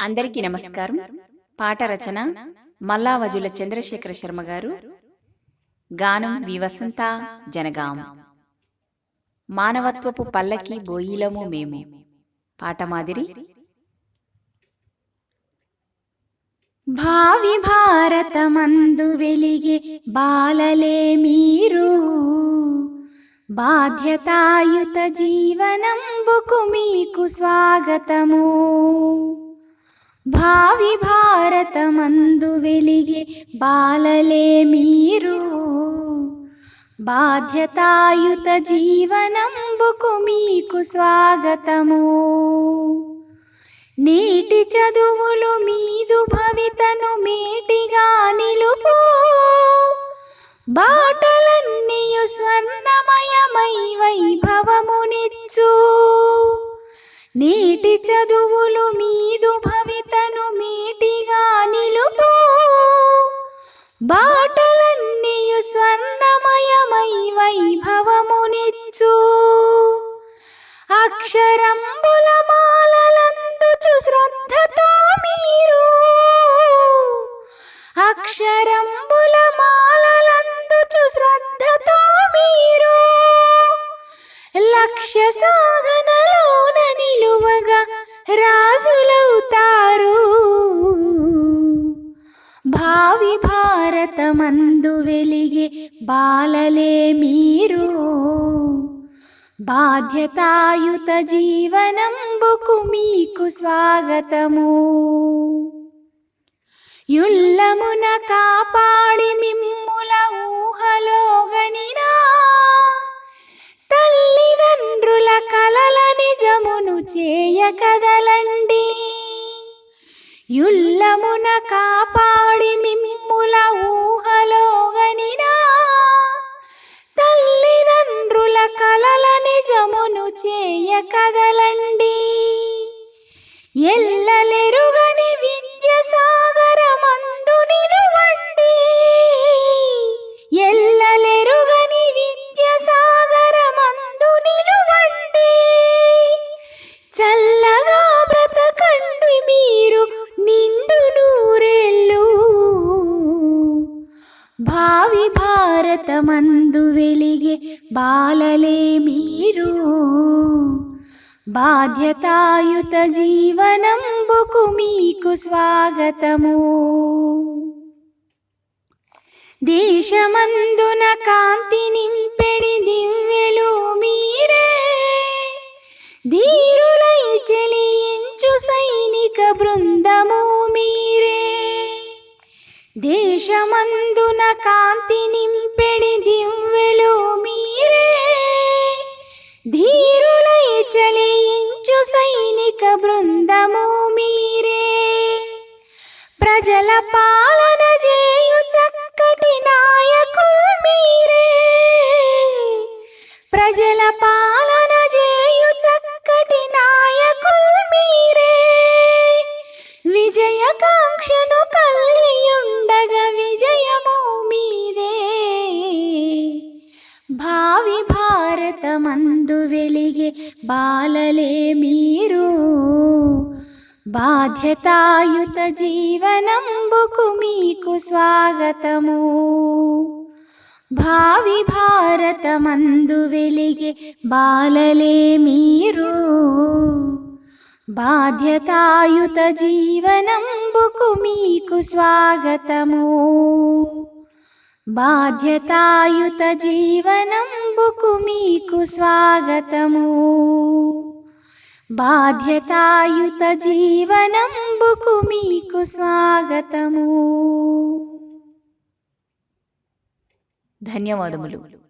అందరికీ నమస్కారం. పాట రచన మల్లావజుల చంద్రశేఖర శర్మ గారు. గానం వి వసంత జనగాం. మానవత్వపు పల్లకి బోయిలము మేము. పాట మాదిరి. భావి భారతమందు వెలిగే బాలలే మీరు. బాధ్యతాయుత జీవనంబుకు మీకు స్వాగతము. భావి భారతమందు వెలిగే బాలలే మీరు. బాధ్యతాయుత జీవనంబుకు మీకు స్వాగతము. నీటి చదువులు మీదు భవితను మేటిగా నిలుపు. బాటలన్నీయు స్వర్ణమయమై వైభవమునిచ్చు. నీటి చదువులు మీదు భవి బాటలన్నీయు స్వర్ణమయమై వైభవమునిచ్చు. అక్షరంబుల మాలలందుచు శ్రద్ధతో మీరు. అక్షరంబుల మాలలందుచు శ్రద్ధతో మీరు. లక్ష్య భారతమందు వెలిగే బాలలే మీరు. బాధ్యతాయుత జీవనంబుకు మీకు స్వాగతము. యుల్లమున కాపాడి మిమ్ముల ఊహలోగనినా. తల్లిదండ్రుల కలల నిజమును చేయ కదలండి. యుల్లమున కాపాడి మిమ్ము కదలండి. ఎల్లలెరుగని విద్య సాగరమందు నిలువండి. ఎల్లలెరుగని విద్య సాగరమందు నిలువండి. చల్లగా బ్రతకండి మీరు నిండు నూరేళ్ళు. భావి భారతమందు వెలిగే బాలలే మీరు. బాధ్యతాయుత జీవనంబుకు మీకు స్వాగతము. దేశమందున కాంతి నింపెడి దివ్యలు మీరే. ధీరులై చెలియించు సైనిక బృందము మీరే. దేశమందున కాంతి నింపెడి దివ్యలు మీరే. బృందము మీరే. ప్రజల పాలన చేయు చక్కటి నాయకులు మీరే. ప్రజల పాలన చేయు చక్కటి నాయకులు మీరే. విజయకాంక్షను కలియుండగా విజయము మీరే. భావి భారతమందు వెలిగే బాలలే మీ బాధ్యతాయుత జీవనంబుకు మీకు స్వాగతము భావి భారతమందు వెలిగే బాలలే మీరు బాధ్యతాయుత జీవనంబుకు మీకు స్వాగతము బాధ్యతాయుత జీవనంబుకు మీకు స్వాగతము బాధ్యతాయుత జీవనంబుకు మీకు స్వాగతము. ధన్యవాదములు.